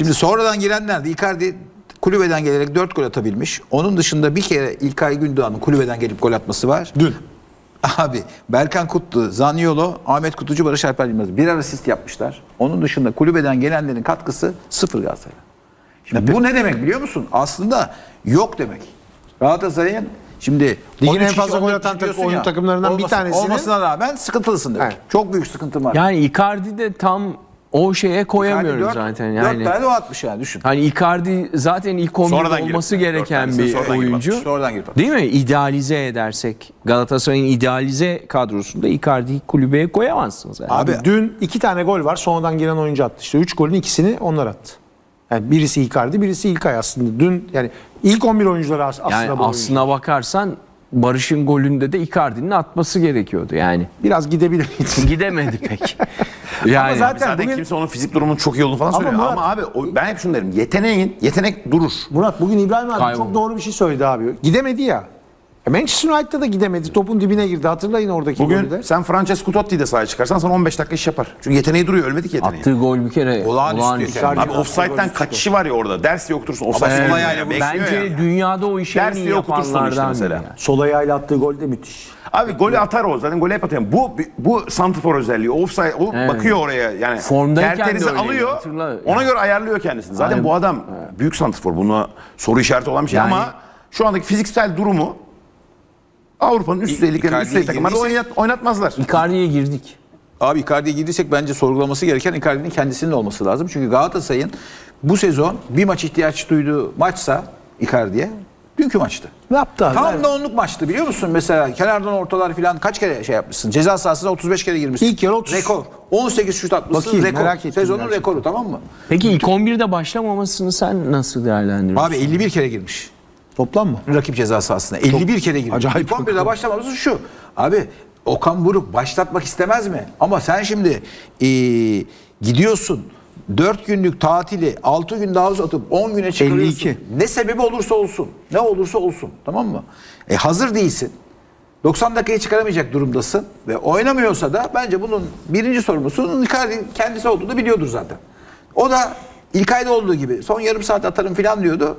Şimdi sonradan girenler de Icardi kulübeden gelerek 4 gol atabilmiş. Onun dışında bir kere İlkay Gündoğan'ın kulübeden gelip gol atması var. Dün. Abi Berkan Kutlu, Zaniolo, Ahmet Kutucu, Barış Alper Yılmaz birer asist yapmışlar. Onun dışında kulübeden gelenlerin katkısı sıfır Galatasaray. Şimdi bu ne demek biliyor musun? Aslında yok demek. Galatasaray'ın şimdi Ligin 13 en fazla gol 14 atan diyorsun oyun ya, takımlarından bir olmasın- tanesinin- Olmasına rağmen sıkıntılısın demek. Evet. Çok büyük sıkıntın var. Yani Icardi de tam o şeye koyamıyoruz dört- zaten yani. tane de o atmış yani düşün. Hani Icardi zaten ilk 11'de Sonradan girip- olması dört gereken bir sonradan girip oyuncu. atmış. Sonradan girip. Değil mi? İdealize edersek Galatasaray'ın idealize kadrosunda Icardi'yi kulübeye koyamazsınız. Yani. Abi, Abi- dün iki tane gol var. Sonradan giren oyuncu attı. İşte üç golün ikisini onlar attı. Yani birisi Icardi, birisi İlkay aslında. Dün yani ilk 11 oyuncuları as- aslında yani bu oyuncu. aslına bakarsan Barış'ın golünde de Icardi'nin atması gerekiyordu yani. Biraz gidebilir? Gidemedi pek. yani zaten- Zaten bugün- kimse onun fizik durumunun çok iyi olduğunu falan Ama söylüyor. Murat- Ama abi o- ben hep şunu derim. Yeteneğin, yetenek durur. Murat bugün İbrahim abi çok doğru bir şey söyledi abi. Gidemedi ya. Manchester United'da da gidemedi. Topun dibine girdi. Hatırlayın oradaki golü Bugün de. sen Francesco Totti'yi de sahaya çıkarsan sana 15 dakika iş yapar. Çünkü yeteneği duruyor. Ölmedi ki yeteneği. attığı gol bir kere Olağanüstü olağanüstü. yetenek. Abi offside'den kaçışı var ya orada. Ders diye okursun. Offside sol ayağıyla Bekliyor Bence ya. dünyada o işi en Ders iyi diye okutursun işte yapanlardan biri. yani. Sol ayağıyla attığı gol de müthiş. Abi golü atar o zaten golü hep atıyor. Bu bu santrfor özelliği. Offside o Evet. bakıyor oraya yani. Formdayken de öyleydi, alıyor. hatırla. Ona göre ayarlıyor kendisini. Zaten Aynen. bu adam büyük santrfor. Buna soru işareti olan bir şey Yani- ama şu andaki fiziksel durumu Avrupa'nın üst üst düzey Icardi'ye takımlarda girdiyse- oynat, oynatmazlar. Icardi'ye girdik. Abi Icardi'ye girdiysek bence sorgulaması gereken Icardi'nin kendisinin olması lazım. Çünkü Galatasaray'ın bu sezon bir maç ihtiyaç duyduğu maçsa Icardi'ye dünkü maçtı. Ne yaptı abi? Tam da onluk maçtı biliyor musun? Mesela kenardan ortalar falan kaç kere şey yapmışsın? Ceza sahasına 35 kere girmişsin. İlk yarı 30. Rekor. 18 şut atmışsın. Bakayım, rekor. merak ettim Sezonun gerçekten. rekoru tamam mı? Peki ilk 11'de başlamamasını sen nasıl değerlendiriyorsun? Abi 51 kere girmiş. Toplam mı? Rakip ceza sahasına. 51 kere girmiş. acayip İlk 11'de başlamaması şu. Abi Okan Buruk başlatmak istemez mi? Ama sen şimdi eee, gidiyorsun 4 günlük tatili 6 gün daha uzatıp 10 güne çıkarıyorsun. 52. Ne sebebi olursa olsun. Ne olursa olsun. Tamam mı? E hazır değilsin. 90 dakikayı çıkaramayacak durumdasın ve oynamıyorsa da bence bunun birinci sorumlusunun Icardi kendisi olduğunu biliyordur zaten. O da ilk ayda olduğu gibi son yarım saat atarım falan diyordu.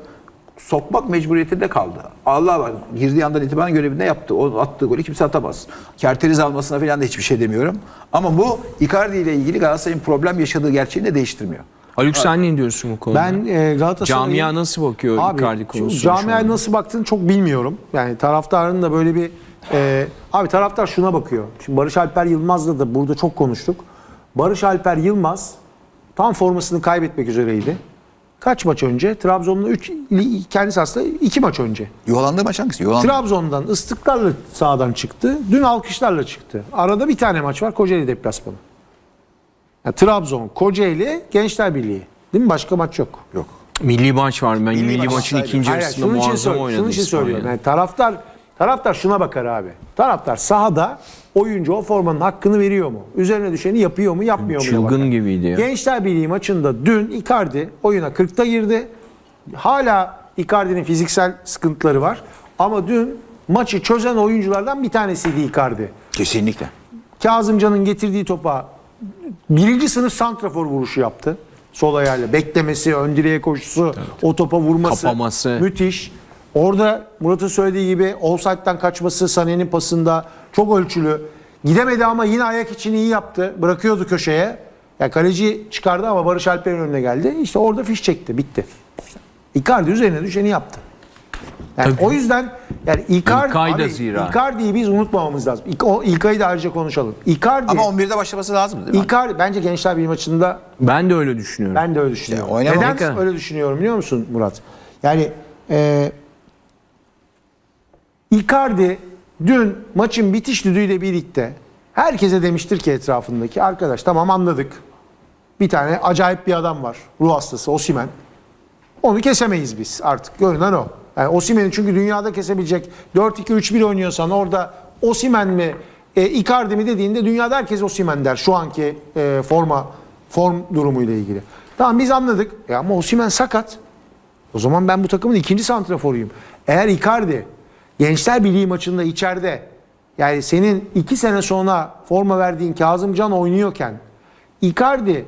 Sokmak mecburiyetinde kaldı. Allah var. Girdiği andan itibaren görevinde yaptı. O attığı golü kimse atamaz. Kerteriz almasına falan da hiçbir şey demiyorum. Ama bu Icardi ile ilgili Galatasaray'ın problem yaşadığı gerçeğini de değiştirmiyor. Haluk sen ne diyorsun bu konuda? Ben e, Galatasaray'ın... Camia nasıl bakıyor Abi, Icardi Camiaya anda? nasıl baktığını çok bilmiyorum. Yani taraftarın da böyle bir... e, abi taraftar şuna bakıyor. Şimdi Barış Alper Yılmaz'la da burada çok konuştuk. Barış Alper Yılmaz tam formasını kaybetmek üzereydi. Kaç maç önce? Trabzon'la 3 kendisi aslında 2 maç önce. Yuvalandığı maç hangisi? Yuvalandı. Trabzon'dan ıslıklarla sahadan çıktı. Dün alkışlarla çıktı. Arada bir tane maç var. Kocaeli deplasmanı. Yani Trabzon, Kocaeli, Gençler Birliği. Değil mi? Başka maç yok. Yok. Milli maç var. Ben milli, maç maçın ikinci yarısında muazzam oynadı şunun için söylüyorum. Yani taraftar taraftar şuna bakar abi. Taraftar sahada oyuncu o formanın hakkını veriyor mu? Üzerine düşeni yapıyor mu, yapmıyor mu? diye Çılgın gibiydi ya. Gençler Birliği maçında dün Icardi oyuna 40'ta girdi. Hala Icardi'nin fiziksel sıkıntıları var. Ama dün maçı çözen oyunculardan bir tanesiydi Icardi. Kesinlikle. Kazımcan'ın getirdiği topa birinci sınıf santrafor vuruşu yaptı. Sol ayağıyla beklemesi, ön direğe koşusu, o topa vurması. Kapaması. Müthiş. Orada Murat'ın söylediği gibi offside'den kaçması Sané'nin pasında çok ölçülü. Gidemedi ama yine ayak için iyi yaptı. Bırakıyordu köşeye. Ya kaleci çıkardı ama Barış Alper'in önüne geldi. İşte orada fiş çekti. Bitti. Icardi üzerine düşeni yaptı. Yani o yüzden yani Icardi, İlkay da abi, zira. Icardi'yi biz unutmamamız lazım. İlk, o İlkay'ı da ayrıca konuşalım. Icardi, Ama 11'de başlaması lazım değil mi? Icardi bence Gençler Birliği maçında Ben de öyle düşünüyorum. ben de öyle düşünüyorum. Ya oynamamak- Neden öyle düşünüyorum biliyor musun Murat? Yani e, Icardi dün maçın bitiş düdüğüyle birlikte herkese demiştir ki etrafındaki arkadaş tamam anladık. Bir tane acayip bir adam var. Ruh hastası Osimen. Onu kesemeyiz biz artık. Görünen o. Yani Osimen'i çünkü dünyada kesebilecek 4-2-3-1 oynuyorsan orada Osimen mi e, Icardi mi dediğinde dünyada herkes Osimen der şu anki e, forma form durumuyla ilgili. Tamam biz anladık. E ama Osimen sakat. O zaman ben bu takımın ikinci santraforuyum. Eğer Icardi Gençler Birliği maçında içeride yani senin iki sene sonra forma verdiğin Kazımcan oynuyorken Icardi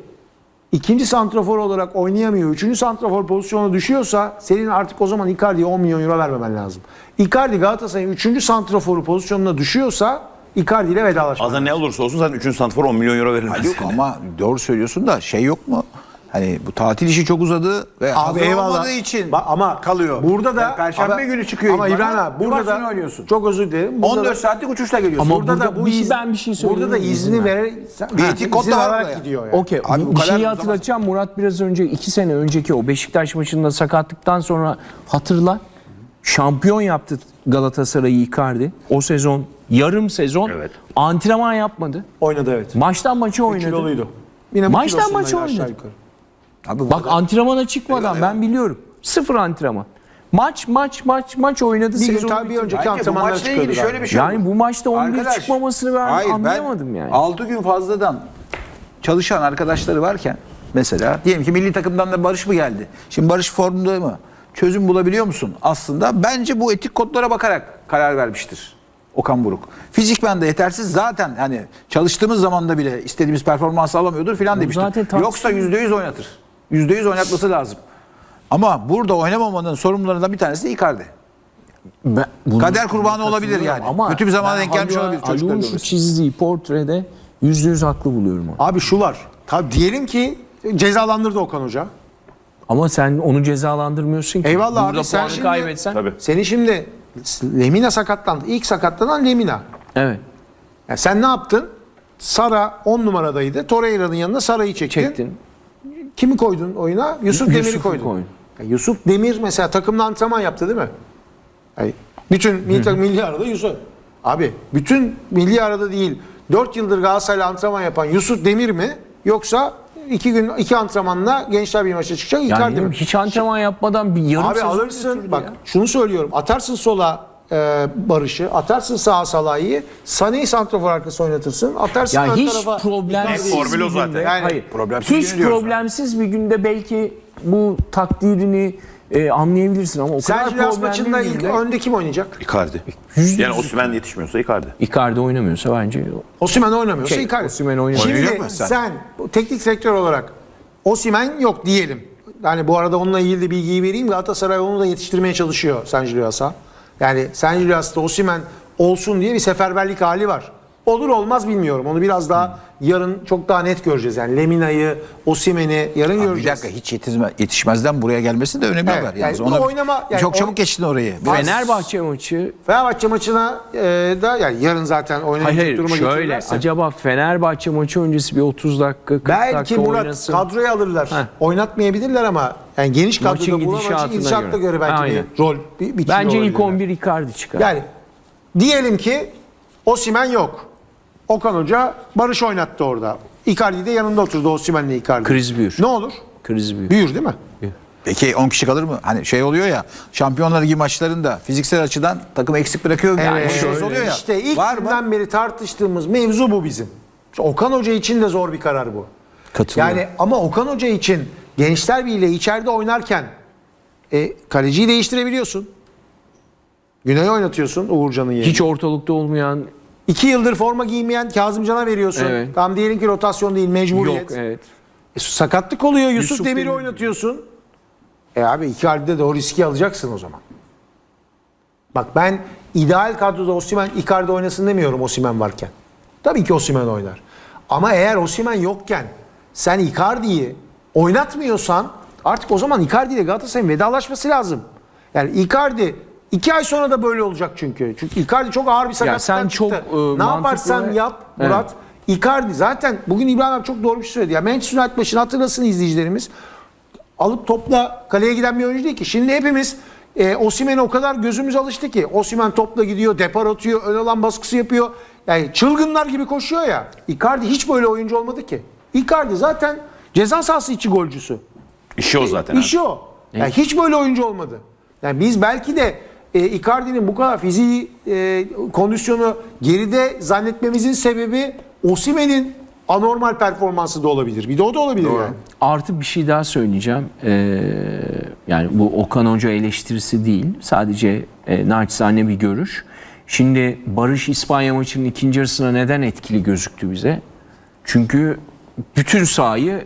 ikinci santrafor olarak oynayamıyor. Üçüncü santrafor pozisyona düşüyorsa senin artık o zaman Icardi'ye 10 milyon euro vermemen lazım. Icardi Galatasaray'ın üçüncü santraforu pozisyonuna düşüyorsa Icardi ile vedalaşmak. Aslında ne olursa olsun zaten 3. santifor 10 milyon euro verilmez. Yok ama doğru söylüyorsun da şey yok mu? Hani bu tatil işi çok uzadı ve Abi eyvallah. olmadığı için Ba- ama kalıyor. Burada da Yani Perşembe ama- günü çıkıyor. Ama İbrahim abi burada da oynuyorsun. çok özür dilerim. Burada 14 da, saatlik uçuşla geliyorsun. Ama burada, da burada bu bir- izin, ben bir şey söyleyeyim Burada da izni İzin ver. vererek Bir kod da var buraya. gidiyor yani. Okey. Abi bu bir şeyi zaman- hatırlatacağım. Murat biraz önce iki sene önceki o Beşiktaş maçında sakatlıktan sonra hatırla. Şampiyon yaptı Galatasaray'ı Icardi. O sezon yarım sezon Evet. antrenman yapmadı. Oynadı evet. Maçtan maça oynadı. Kiloluydu. Yine bu Maçtan aşağı oynadı. Abi Bak antrenmana çıkmadan Eyvallah, ben biliyorum. Sıfır antrenman. Maç maç maç maç oynadı. Bir gün sezonu tabii bitirdi. önceki Bence bu antrenmanlara maçla çıkıyordu ilgili şöyle bir şey Yani oldu. bu maçta 11 Arkadaş, çıkmamasını ben hayır, anlayamadım yani. 6 gün fazladan çalışan arkadaşları varken mesela diyelim ki milli takımdan da Barış mı geldi? Şimdi Barış formda mı? Çözüm bulabiliyor musun? Aslında bence bu etik kodlara bakarak karar vermiştir. Okan Buruk. Fizikmen de yetersiz zaten hani çalıştığımız zamanda bile istediğimiz performansı alamıyordur filan demiştir. zaten tartışılmıyor. Yoksa %100 oynatır. %100 oynatması lazım. Ama burada oynamamanın sorumlularından bir tanesi de Icardi. Ben Kader kurbanı olabilir yani. Kötü bir zamana denk gelmiş olabilir Ali'nin şu çizdiği portrede yüzde yüz haklı buluyorum onu. Abi şu var. Tabii diyelim ki cezalandırdı Okan Hoca. Ama sen onu cezalandırmıyorsun ki. Eyvallah Burada abi, sen şimdi- kaybetsen. Tabii. Seni şimdi Lemina sakatlandı. İlk sakatlanan Lemina. Evet. Yani sen ne yaptın? Sara 10 numaradaydı. Torreira'nın yanına Sara'yı çektin. Çektin. Kimi koydun oyuna? Yusuf Yusuf'u Demir'i koydun. koydun. Ya Yusuf Demir mesela takımla antrenman yaptı değil mi? Yani bütün milli, takım, milli arada Yusuf. Abi bütün milli arada değil 4 yıldır Galatasaray'la antrenman yapan Yusuf Demir mi? Yoksa iki gün iki antrenmanla Gençler bir maça çıkacak Yani Icardi mi? hiç antrenman yapmadan bir yarım Abi sezon alırsın bak ya. şunu söylüyorum atarsın sola e, Barış'ı atarsın sağa Salah'ı Sané'yi santrafor arkası oynatırsın atarsın Ya ön hiç tarafa problemsiz formül bir o zaten. günde, Yani hayır, problemsiz hiç günü diyoruz problemsiz bir günde belki bu takdirini e, anlayabilirsin ama o kadar Julius problemli maçında bir ilk günde önde kim oynayacak? Icardi. Yüzde Yani Osimhen yetişmiyorsa Icardi. Icardi oynamıyorsa bence Osimhen oynamıyorsa Şey, Icardi. Osimhen oynamıyor. Şimdi mı sen? sen bu teknik sektör olarak Osimhen yok diyelim. Yani bu arada onunla ilgili de bilgiyi vereyim. Galatasaray onu da yetiştirmeye çalışıyor San Julius'a. Yani San Julius'ta Osimhen olsun diye bir seferberlik hali var. Olur olmaz bilmiyorum. Onu biraz daha yarın çok daha net göreceğiz. Yani Lemina'yı, Osimhen'i yarın Abi bir göreceğiz. dakika hiç yetişme, yetişmezden buraya gelmesi de önemli Evet, haber. yani yalnız. Ona oynama- yani çok çabuk geçtin orayı. Biraz- Fenerbahçe maçı Fenerbahçe maçına e, da yani yarın zaten oynayacak hayır duruma şöyle getirirlerse- acaba Fenerbahçe maçı öncesi bir 30 dakika 40 Belki dakika Murat oynasın. kadroya alırlar. Heh. Oynatmayabilirler ama yani geniş kadroda Maçın bulamak için gidişatına gidişatla göre. göre belki Aynen. bir rol bir, bir Bence ilk olabilirler. 11 Icardi çıkar. Yani diyelim ki Osimen yok. Okan Hoca Barış oynattı orada. Icardi de yanında oturdu Osimen'le Icardi. Kriz büyür. Ne olur? Kriz büyük. Büyür değil mi? Peki 10 kişi kalır mı? Hani şey oluyor ya Şampiyonlar Ligi maçlarında fiziksel açıdan takım eksik bırakıyor. yani Evet. şey oluyor ya. İşte ilk Var mı? günden beri tartıştığımız mevzu bu bizim. Okan Hoca için de zor bir karar bu. Katılıyorum. Yani ama Okan Hoca için Gençler Birliği içeride oynarken e, kaleciyi değiştirebiliyorsun. Güney'i oynatıyorsun Uğurcan'ın yerine. Hiç ortalıkta olmayan İki yıldır forma giymeyen Kazımcan'a veriyorsun. Evet. Tam diyelim ki rotasyon değil mecburiyet. yok evet. E, sakatlık oluyor Yusuf, Yusuf Demir'i Demir. oynatıyorsun. E abi Icardi'de de o riski alacaksın o zaman. Bak ben ideal kadroda Osimhen Icardi oynasın demiyorum Osimhen varken. Tabii ki Osimhen oynar. Ama eğer Osimhen yokken sen Icardi'yi oynatmıyorsan artık o zaman Icardi ile Galatasaray'ın vedalaşması lazım. Yani Icardi iki ay sonra da böyle olacak çünkü. Çünkü Icardi çok ağır bir sakatlıktan sen çok, çıktı. e, ne yaparsan ve- yap Murat. Icardi zaten bugün İbrahim abi çok doğru bir şey söyledi. Ya Manchester United başını hatırlasın izleyicilerimiz. Alıp topla kaleye giden bir oyuncu değil ki. Şimdi hepimiz e, Osimhen'e o kadar gözümüz alıştı ki. Osimhen topla gidiyor, depar atıyor, ön alan baskısı yapıyor. Yani çılgınlar gibi koşuyor ya. Icardi hiç böyle oyuncu olmadı ki. Icardi zaten ceza sahası içi golcüsü. İşi o zaten. İşi o. Yani hiç böyle oyuncu olmadı. Yani biz belki de e, Icardi'nin bu kadar fiziği, e, kondisyonu geride zannetmemizin sebebi Osimhen'in anormal performansı da olabilir. Bir de o da olabilir yani. Artı bir şey daha söyleyeceğim. Ee, yani bu Okan Hoca eleştirisi değil. Sadece e, naçizane bir görüş. Şimdi Barış İspanya maçının ikinci yarısına neden etkili gözüktü bize? Çünkü bütün sahayı e,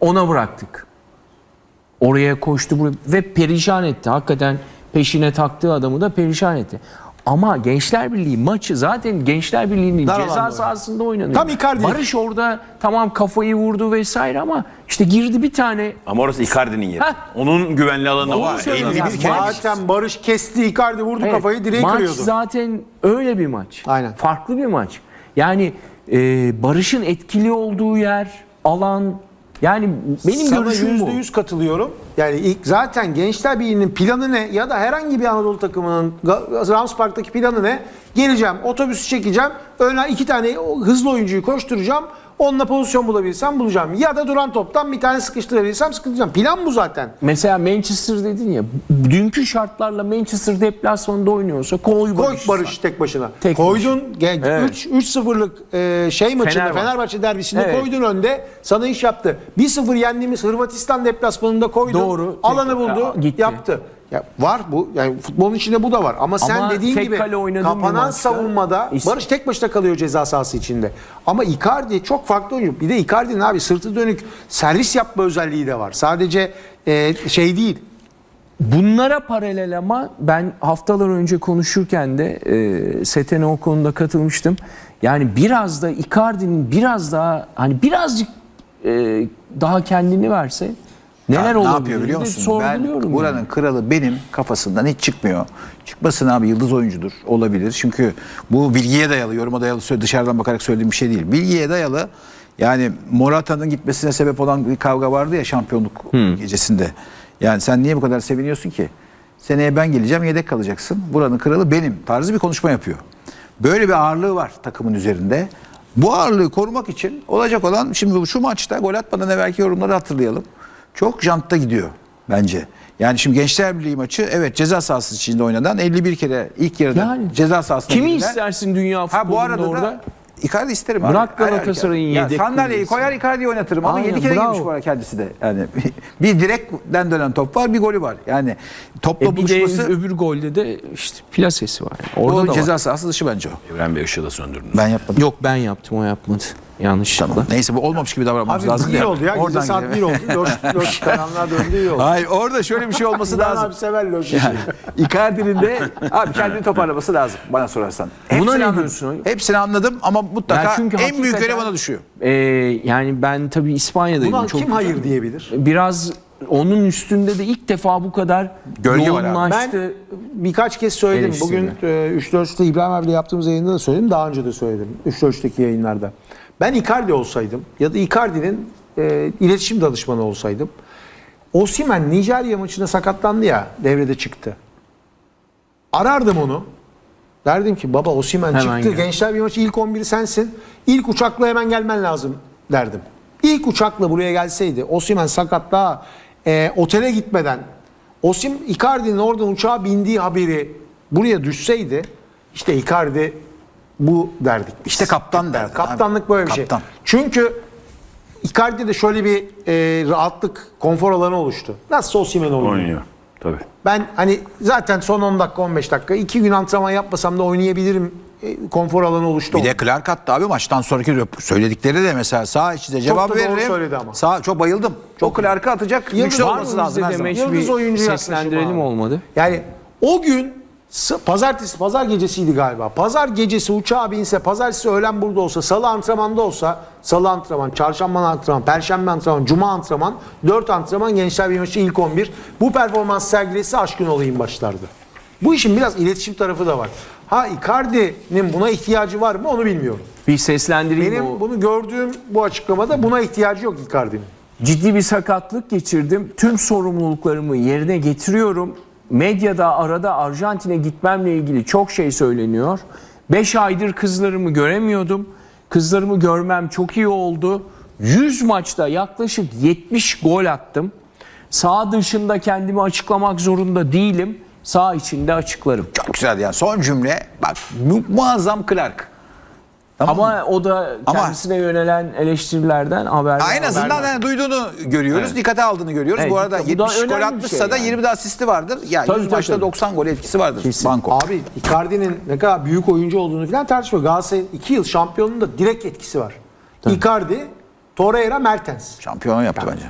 ona bıraktık. Oraya koştu buraya ve perişan etti. Hakikaten peşine taktığı adamı da perişan etti. Ama Gençler Birliği maçı zaten Gençler Birliği'nin Dar ceza sahasında oynanıyor. Tam Icardi. Barış orada tamam kafayı vurdu vesaire ama işte girdi bir tane Ama orası Icardi'nin yeri. Heh. Onun güvenli alanı Onu var. söylüyorum 51 yani. kere. Maç- Zaten Barış kesti Icardi vurdu Evet, kafayı direğe maç kırıyordu. zaten öyle bir maç. Aynen. Farklı bir maç. Yani e, Barış'ın etkili olduğu yer, alan yani benim Sana görüşüm bu. yüz katılıyorum. Yani ilk zaten Gençler Birliği'nin planı ne ya da herhangi bir Anadolu takımının Rams Park'taki planı ne? Geleceğim, otobüsü çekeceğim, öne iki tane hızlı oyuncuyu koşturacağım. Onunla pozisyon bulabilirsem bulacağım. Ya da duran toptan bir tane sıkıştırabilirsem sıkıştıracağım. Plan bu zaten. Mesela Manchester dedin ya dünkü şartlarla Manchester deplasmanında oynuyorsa koy Koy Barış. Barış tek başına. Tek Koydun Evet. 3 3-0'lık e, şey maçında Fenerbahçe. Fenerbahçe, derbisinde Evet. koydun önde. Sana iş yaptı. 1-0 yendiğimiz Hırvatistan deplasmanında koydun. Doğru. Alanı buldu. Ya, gitti. Yaptı. Ya var bu. Yani futbolun içinde bu da var. Ama sen Ama dediğin tek gibi kale oynadığın bir kapanan maçta- savunmada İs- Barış tek başına kalıyor ceza sahası içinde. Ama Icardi çok farklı oyuncu. Bir de Icardi'nin abi sırtı dönük servis yapma özelliği de var. Sadece e, şey değil. Bunlara paralel ama ben haftalar önce konuşurken de e, Setene o konuda katılmıştım. Yani biraz da Icardi'nin biraz daha hani birazcık e, daha kendini verse neler Ya ne yapıyor biliyor musun? Ben buranın yani. kralı benim kafasından hiç çıkmıyor. Çıkmasın abi yıldız oyuncudur olabilir. Çünkü bu bilgiye dayalı, yoruma dayalı dışarıdan bakarak söylediğim bir şey değil. Bilgiye dayalı yani Morata'nın gitmesine sebep olan bir kavga vardı ya şampiyonluk gecesinde. Yani sen niye bu kadar seviniyorsun ki? Seneye ben geleceğim yedek kalacaksın. Buranın kralı benim tarzı bir konuşma yapıyor. Böyle bir ağırlığı var takımın üzerinde. Bu ağırlığı korumak için olacak olan şimdi şu maçta gol atmadan evvelki yorumları hatırlayalım. Çok jantta gidiyor bence. Yani şimdi Gençler Birliği maçı evet ceza sahası içinde oynanan 51 kere ilk yarıda Yani ceza sahasına Kimi girilen- istersin dünya futbolunda Ha bu arada orada? da Icardi isterim Bırak abi. Her Galatasaray'ın yedek Ya Sandalyeyi koyar Icardi'yi oynatırım ama Aynen, 7 kere bravo. girmiş bu arada kendisi de. Yani bir direkten dönen top var bir golü var. Yani topla E bir de buluşması öbür golde de işte plasesi var. Yani. Orada o da ceza sahası dışı bence o. Evren Bey ışığı da söndürdünüz. Ben yapmadım. Yok ben yaptım o yapmadı. Yanlışlıkla. Tamam. Neyse bu olmamış gibi davranmamız Abi lazım. bir ya. oldu ya. Gece Oradan saat gidelim. bir oldu. Loş, loş karanlığa döndü iyi oldu. Hayır orada şöyle bir şey olması Sinan lazım. abi sever loş işi. Yani Icardi'nin de abi kendini toparlaması lazım bana sorarsan. Buna Hepsini ne anladım. diyorsun? Hepsini anladım ama mutlaka Ya çünkü en büyük hakikaten- görev bana düşüyor. Ee, yani ben tabii İspanya'daydım. Buna çok kim hayır diyebilir? Biraz onun üstünde de ilk defa bu kadar Gölge var abi. yoğunlaştı. Ben birkaç kez söyledim. Bugün e, 3-4'te İbrahim abiyle yaptığımız yayında da söyledim. Daha önce de söyledim. 3-4'teki yayınlarda. Ben Icardi olsaydım ya da Icardi'nin e, iletişim danışmanı olsaydım Osimhen Nijerya maçında sakatlandı ya devrede çıktı. Arardım onu. Derdim ki baba Osimhen Hemen çıktı. gel. Gençler bir maçı ilk 11'i sensin. İlk uçakla hemen gelmen lazım derdim. İlk uçakla buraya gelseydi Osimhen sakat daha e, otele gitmeden Osim Icardi'nin oradan uçağa bindiği haberi buraya düşseydi işte Icardi bu derdik. biz. İşte kaptan derdi. Kaptanlık abi. böyle bir şey. Kaptan. Çünkü Icardi'de şöyle bir e, rahatlık, konfor alanı oluştu. Nasıl Osimhen oynuyor? Oynuyor. Tabii. Ben hani zaten son 10 dakika 15 dakika 2 gün antrenman yapmasam da oynayabilirim e, konfor alanı oluştu. Bir de Clark attı abi maçtan sonraki söyledikleri de mesela sağ içinde cevap veririm. söyledi ama. Sağ, çok bayıldım. Çok Clark'ı atacak Yıldız olması lazım? Yıldız oyuncu seslendirelim abi. olmadı. Yani o gün pazartesi pazar gecesiydi galiba. Pazar gecesi uçağa binse, pazartesi öğlen burada olsa, salı antrenmanda olsa, salı antrenman, çarşamba antrenman, perşembe antrenman, cuma antrenman, 4 antrenman gençler bir maçı ilk 11. Bu performans sergilesi aşkın olayım başlardı. Bu işin biraz iletişim tarafı da var. Ha Icardi'nin buna ihtiyacı var mı onu bilmiyorum. Bir seslendireyim Benim o. bunu gördüğüm bu açıklamada buna ihtiyacı yok Icardi'nin. Ciddi bir sakatlık geçirdim. Tüm sorumluluklarımı yerine getiriyorum. Medyada arada Arjantin'e gitmemle ilgili çok şey söyleniyor. 5 aydır kızlarımı göremiyordum. Kızlarımı görmem çok iyi oldu. 100 maçta yaklaşık 70 gol attım. Sağ dışında kendimi açıklamak zorunda değilim. Sağ içinde açıklarım. Çok güzel yani son cümle bak mu- muazzam Clark. Tamam mı? Ama o da Ama- kendisine yönelen eleştirilerden haber. Ha, en azından yani duyduğunu görüyoruz, dikkate aldığını görüyoruz. Evet, bu arada bu da 70 gol önemli bir atmışsa şey da yani. 20 de asisti vardır. Ya Tabii, 100 tabii, maçta tabii. 90 gol etkisi vardır. Banko. Abi Icardi'nin ne kadar büyük oyuncu olduğunu falan tartışmıyor. Galatasaray'ın 2 yıl şampiyonluğunda direkt etkisi var. Icardi Torreira, Mertens. Şampiyonu yaptı bence.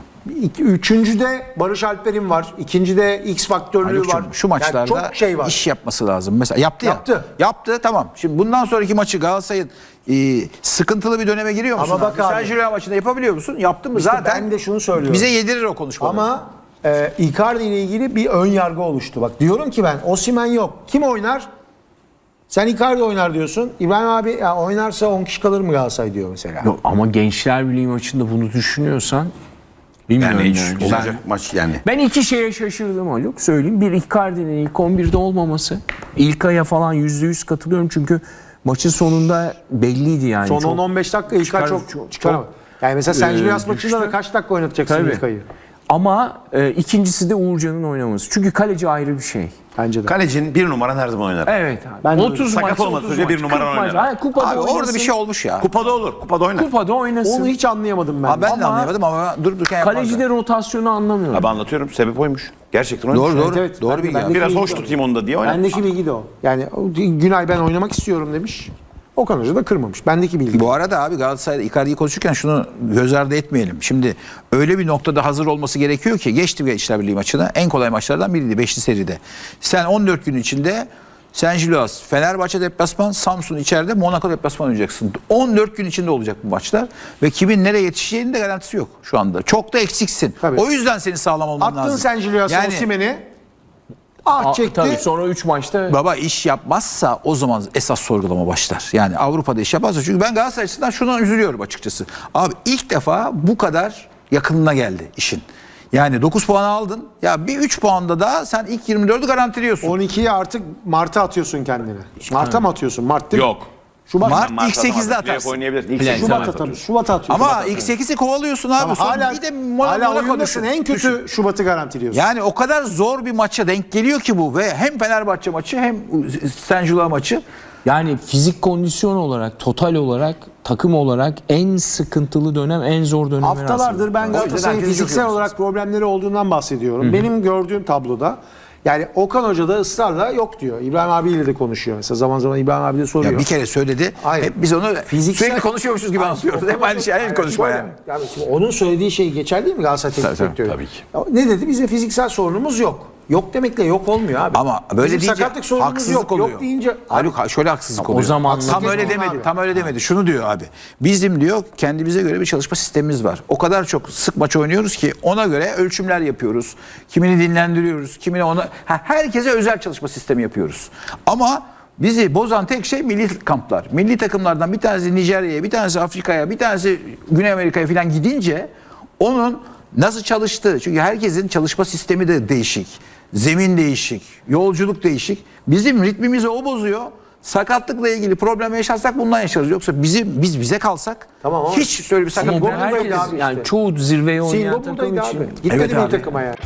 İki, üçüncüde Barış Alper'in var. İkincide X faktörlüğü Haluk'cum, var. şu Yani maçlarda çok şey var. iş yapması lazım. Mesela yaptı, Yaptı. ya. Yaptı tamam. Şimdi bundan sonraki maçı Galatasaray'ın e, sıkıntılı bir döneme giriyor musun? Ama bak abi. Sen Jüriya maçında yapabiliyor musun? Yaptı mı İşte zaten? ben de şunu söylüyorum. Bize yedirir o konuşmaları. Ama e, Icardi ile ilgili bir ön yargı oluştu. Bak diyorum ki ben Osimen yok. Kim oynar? Sen Icardi oynar diyorsun. İbrahim abi ya oynarsa 10 kişi kalır mı Galatasaray diyor mesela. Yok, ama Gençler Birliği maçında bunu düşünüyorsan bilmiyorum Yani yani. hiç olacak maç yani. Ben iki şeye şaşırdım Haluk. Söyleyeyim. Bir Icardi'nin ilk 11'de olmaması. İlkay'a falan %100 katılıyorum çünkü maçın sonunda belliydi yani. Son Çok- 10-15 dakika İlkay Çıkar- çok, çok- çıkaramadı. Yani mesela Sen Ee, Julius maçında da kaç dakika oynatacaksın Tabii. İlkay'ı? Ama e, ikincisi de Uğurcan'ın oynaması. Çünkü kaleci ayrı bir şey. Bence de. Kalecinin bir numaran her zaman oynar. Evet abi. Ben de 30 Sakat maç, olmadığı 30 sürece maç, bir numara 40 maç. oynar. Ha, kupada Abi orada bir şey olmuş ya. Kupada olur. Kupada oynar. Kupada oynasın. Onu hiç anlayamadım ben. Abi ben de Ama- anlayamadım ama dur dururken yapmazlar. Kalecide rotasyonu anlamıyorum. Abi anlatıyorum. Sebep oymuş. Gerçekten oymuş. Doğru doğru. evet. doğru Ben- bilgi. ben de-. Biraz hoş de- tutayım onu da diye oynar. Bendeki bilgi de o. Yani o- Günay ben oynamak istiyorum demiş. Okan Hoca da kırmamış. Bendeki bilgi. Bu arada abi Galatasaray'da Icardi'yi konuşurken şunu göz ardı etmeyelim. Şimdi öyle bir noktada hazır olması gerekiyor ki geçti Gençler Birliği maçını. En kolay maçlardan biriydi 5'li seride. Sen 14 gün içinde Sen Gilloas, Fenerbahçe deplasman, Samsun içeride, Monaco deplasman oynayacaksın. 14 gün içinde olacak bu maçlar. Ve kimin nereye yetişeceğinin de garantisi yok şu anda. Çok da eksiksin. Tabii. O yüzden senin sağlam olman Attın lazım. sen Julius Yani- Osimhen'i. Ah çekti. Tabii sonra 3 maçta Baba iş yapmazsa o zaman esas sorgulama başlar. Yani Avrupa'da iş yapmazsa çünkü ben Galatasaray açısından şuna üzülüyorum açıkçası. Abi ilk defa bu kadar yakınına geldi işin. Yani 9 puan aldın. Ya bir 3 puanda da sen ilk 24'ü garantiliyorsun. 12'yi artık Mart'a atıyorsun kendini. Mart'a mı atıyorsun? Mart değil mi? Yok. Şubat. Mart Mart ilk 8'de atamaz. Direkt atarsın. oynayabilirsin. İlk Plan- Şubat Şubat atıyorsun. Şubat atıyorsun. Ama ilk 8'i kovalıyorsun abi. Ama Sonra hala, bir de hala Monaco düşün. En kötü Düşün. Şubat'ı garantiliyorsun. Yani o kadar zor bir maça denk geliyor ki bu ve hem Fenerbahçe maçı hem Saint maçı. yani fizik kondisyon olarak, total olarak, takım olarak en sıkıntılı dönem, en zor dönem. Haftalardır ben Galatasaray'ın fiziksel olarak problemleri olduğundan bahsediyorum. Benim gördüğüm tabloda yani Okan Hoca da ısrarla yok diyor. İbrahim abiyle de konuşuyor. Mesela zaman zaman İbrahim abi de soruyor. Ya bir kere söyledi. Hayır. Hep biz onu Fiziksel- sürekli konuşuyormuşuz gibi anlatıyoruz. Hep aynı şey, aynı konuşma yani. yani onun söylediği şey geçerli değil mi Galatasaray Teknik Direktörü? tabii ki. Ne dedi? Bizde fiziksel sorunumuz yok. Yok demekle yok olmuyor abi. Ama böyle Bizim deyince sakatlık sorunumuz haksızlık yok. oluyor. Yok deyince Haluk ha- şöyle haksızlık oluyor. zaman- tam öyle demedi. abi. Tam öyle demedi. Şunu diyor abi. Bizim diyor kendimize göre bir çalışma sistemimiz var. O kadar çok sık maç oynuyoruz ki ona göre ölçümler yapıyoruz. Kimini dinlendiriyoruz, kimini ona ha, herkese özel çalışma sistemi yapıyoruz. Ama bizi bozan tek şey milli kamplar. Milli takımlardan bir tanesi Nijerya'ya, bir tanesi Afrika'ya, bir tanesi Güney Amerika'ya falan gidince onun nasıl çalıştığı çünkü herkesin çalışma sistemi de değişik. Zemin değişik, yolculuk değişik. Bizim ritmimizi o bozuyor. Sakatlıkla ilgili problem yaşarsak bundan yaşarız. Yoksa bizim biz bize kalsak Tamam ama- hiç şöyle bir sakatlık abi yani işte. çoğu zirveye oynayan Silva takım buradaydı için. abi. Gitmedi Evet abi. takıma yani.